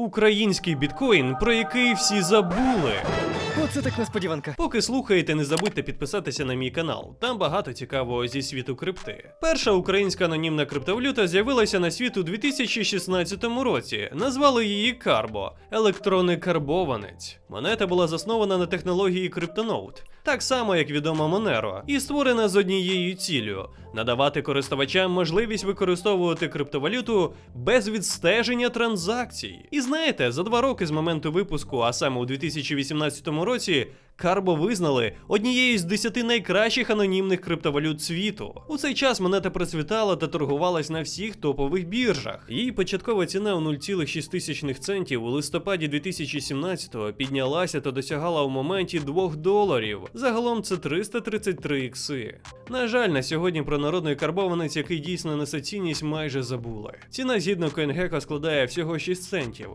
Український біткоін, про який всі забули. Оце так несподіванка. Поки слухаєте, не забудьте підписатися на мій канал. Там багато цікавого зі світу крипти. Перша українська анонімна криптовалюта з'явилася на світ у 2016 році. Назвали її Карбо електронний карбованець. Монета була заснована на технології криптоноут, так само як відома Monero, і створена з однією ціллю надавати користувачам можливість використовувати криптовалюту без відстеження транзакцій. І знаєте, за два роки з моменту випуску, а саме у 2018 році, Карбо визнали однією з десяти найкращих анонімних криптовалют світу. У цей час монета процвітала та торгувалась на всіх топових біржах. Її початкова ціна у 0,6 центів у листопаді 2017-го піднялася та досягала у моменті 2 доларів. Загалом це 333 ікси. На жаль, на сьогодні про народний карбованець, який дійсно несе цінність, майже забули. Ціна згідно CoinGecko складає всього 6 центів.